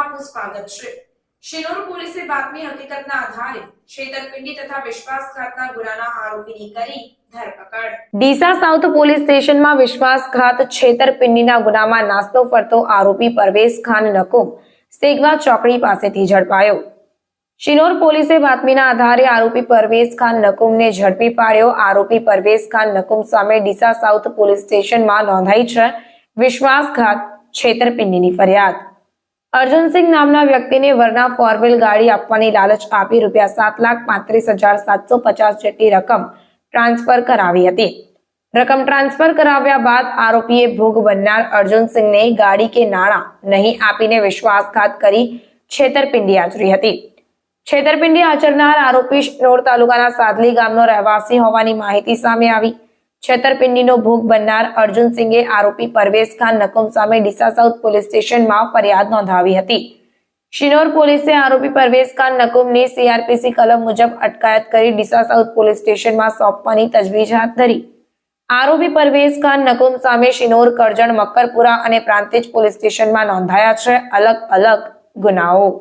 આપનું સ્વાગત છે. શિનોર પોલીસે બાતમી હકીકતના આધારે છેતરપિંડી તથા વિશ્વાસઘાતના ગુનાના આરોપીની કરી ડીસા સાઉથ પોલીસ સ્ટેશનમાં વિશ્વાસઘાત છેતરપિંડીના ગુનામાં નાસ્તો ફરતો આરોપી પરવેશ ખાન નકુમ સેગવા ચોકડી પાસેથી ઝડપાયો. શિનોર પોલીસે બાતમીના આધારે આરોપી પરવેઝ ખાન નકુમને ઝડપી પાડ્યો. આરોપી પરવેશ ખાન નકુમ સામે ડીસા સાઉથ પોલીસ સ્ટેશનમાં નોંધાઈ છે. વિશ્વાસઘાત છેતરપિંડીની ફરિયાદ. અર્જનસિંહ નામના વ્યક્તિને વરના ફોર ગાડી આપવાની લાલચ આપી રૂપિયા સાત લાખ પાંત્રીસ હજાર સાતસો પચાસ જેટલી રકમ ટ્રાન્સફર કરાવી હતી. રકમ ટ્રાન્સફર કરાવ્યા બાદ આરોપીએ ભોગ બનનાર અર્જુનસિંહને ગાડી કે નાણાં નહીં આપીને વિશ્વાસઘાત કરી છેતરપિંડી આચરી હતી. છેતરપિંડી આચરનાર આરોપી શિનોર તાલુકાના સાદલી ગામનો રહેવાસી હોવાની માહિતી સામે આવી. છેતરપિંડીનો ભોગ બનનાર અર્જુનસિંહે આરોપી પરવેઝ ખાન નકુમ સામે ડીસા સાઉથ પોલીસ સ્ટેશનમાં ફરિયાદ નોંધાવી હતી. શિનોર પોલીસે આરોપી પરવેઝ ખાન નકુમની સીઆરપીસી કલમ મુજબ અટકાયત કરી ડીસા સાઉથ પોલીસ સ્ટેશનમાં સોંપવાની તજવીજ હાથ ધરી. આરોપી પરવેઝ ખાન નકુમ સામે શિનોર, કરજણ, મક્કરપુરા અને પ્રાંતિજ પોલીસ સ્ટેશનમાં નોંધાયા છે અલગ અલગ ગુનાઓ.